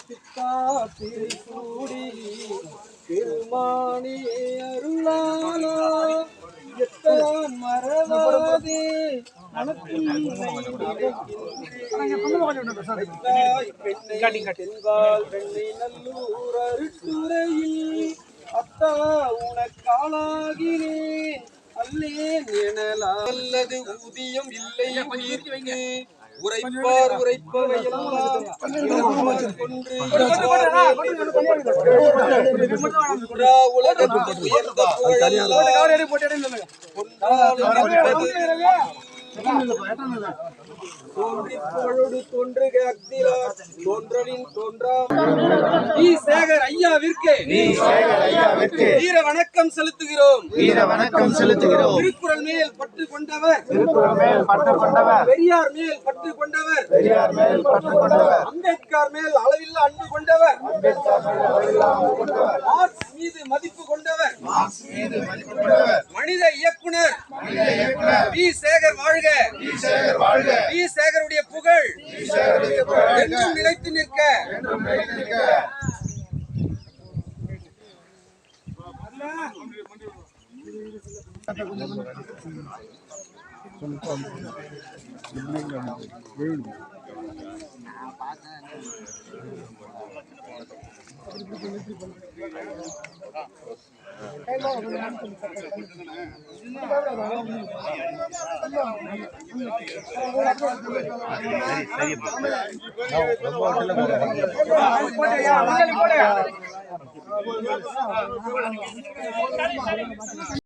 சித்தாத்திரை சூடி திருமானி அருளாலோ எத்தலாம் மறவாதே நல்லூர் அருட்டுரையில் அத்தா உனக்காளாகினேன் அல்லேன் எனலாம் அல்லது ஊதியம் இல்லை உரைப்பார் உரைப்பவை உலகத்தில் உயர்ந்த கொன்றாலும் தோன்றி புகழோடு தோன்றுக அக்திலா தோன்றலின் தோன்றா ஈ சேகர் ஐயாவிற்கு வீர வணக்கம் செலுத்துகிறோம். வீர வணக்கம் செலுத்துகிறோம். திருக்குறள் மேல் பற்று கொண்டவர். திருக்குறள் மேல் பற்று கொண்டவர். பெரியார் மேல் பற்று கொண்டவர். பெரியார் மேல் பற்று கொண்டவர். அம்பேத்கர் மேல் அளவில்லா அன்பு கொண்டவர். மார்க்ஸ் மீது மதிப்பு கொண்டவர். மீது மதிப்பு கொண்டவர். மனித இயக்குனர். வி. சேகர் சேகர் வாழ்க. வாழ்க வி சேகருடைய புகழ் என்றும் நிலைத்து நிற்க. நான் போட்டு